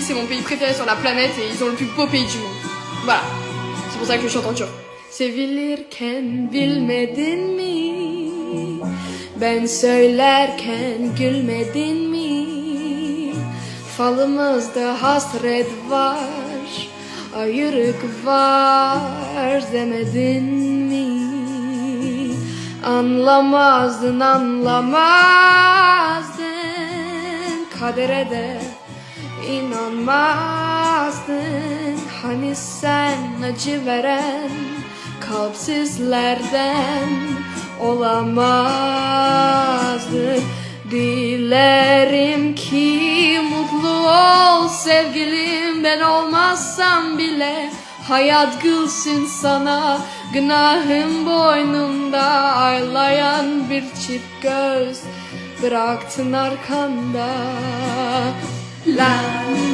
pays, c'est mon pays préféré sur la planète et ils ont le plus beau pays du monde. Voilà. C'est pour ça que je chante en turc. Sevilirken bilmedin mi? Ben söylerken gülmedin mi? Falımızda hasret var, ayrılık var demedin mi? Anlamazdın anlamazdın kadere de inanmazdın. Hani sen acı veren kalpsizlerden olamazdın. Dilerim ki mutlu ol sevgilim. Ben olmazsam bile Hayat gülsün sana. Günahım boynunda Ağlayan bir çift göz bıraktın arkanda La